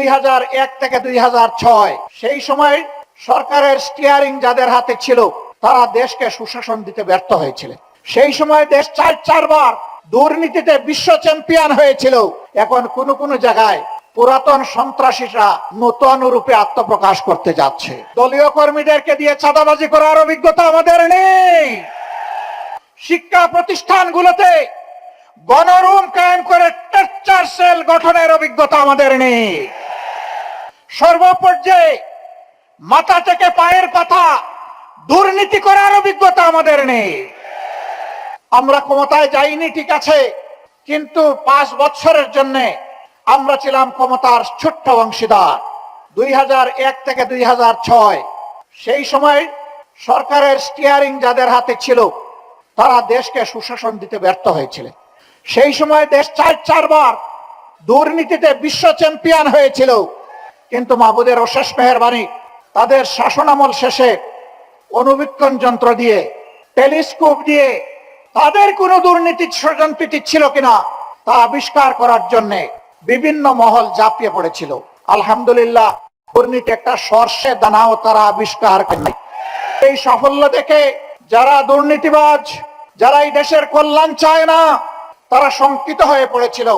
দুই হাজার এক থেকে দুই হাজার ছয়। সেই সময় সরকারের স্টিয়ারিং যাদের হাতে ছিল, তারা দেশকে সুশাসন দিতে ব্যর্থ হয়েছিল। সেই সময় দেশ চার চারবার দুর্নীতিতে বিশ্ব চ্যাম্পিয়ন হয়েছিল। এখন কোন কোন জায়গায় পুরাতন সন্ত্রাসীরা নতুন রূপে আত্মপ্রকাশ করতে যাচ্ছে। দলীয় কর্মীদেরকে দিয়ে চাঁদাবাজি করার অভিজ্ঞতা আমাদের নেই। শিক্ষা প্রতিষ্ঠানগুলোতে গণরুম কায়েম করে সেল গঠনের অভিজ্ঞতা আমাদের নেই। সর্বপর্যায়ে মাথা থেকে পায়ের পাতা দুর্নীতি করার অভিজ্ঞতা আমাদের নেই। আমরা ক্ষমতায় যাইনি, ঠিক আছে, কিন্তু পাঁচ বছরের জন্য আমরা ছিলাম ক্ষমতার ছোট্ট অংশীদার। দুই হাজার এক থেকে দুই হাজার ছয়, সেই সময় সরকারের স্টিয়ারিং যাদের হাতে ছিল, তারা দেশকে সুশাসন দিতে ব্যর্থ হয়েছিল সেই সময় দেশ চার চারবার দুর্নীতিতে বিশ্ব চ্যাম্পিয়ন হয়েছিল। কিন্তু মাহবুদের অশেষ মেহরবানি। তাদের শাসনামল শেষে অনুবীক্ষণ যন্ত্র দিয়ে, টেলিস্কোপ দিয়ে তাদের কোনো দুর্নীতি ষড়যন্ত্রটি ছিল কিনা তা আবিষ্কার করার জন্য বিভিন্ন মহল ঝাঁপিয়ে পড়েছিল। আলহামদুলিল্লাহ, দুর্নীতি একটা সর্ষে দানাও তারা আবিষ্কার করেনি এই সাফল্য দেখে যারা দুর্নীতিবাজ, যারা এই দেশের কল্যাণ চায় না, তারা শঙ্কিত হয়ে পড়েছিল।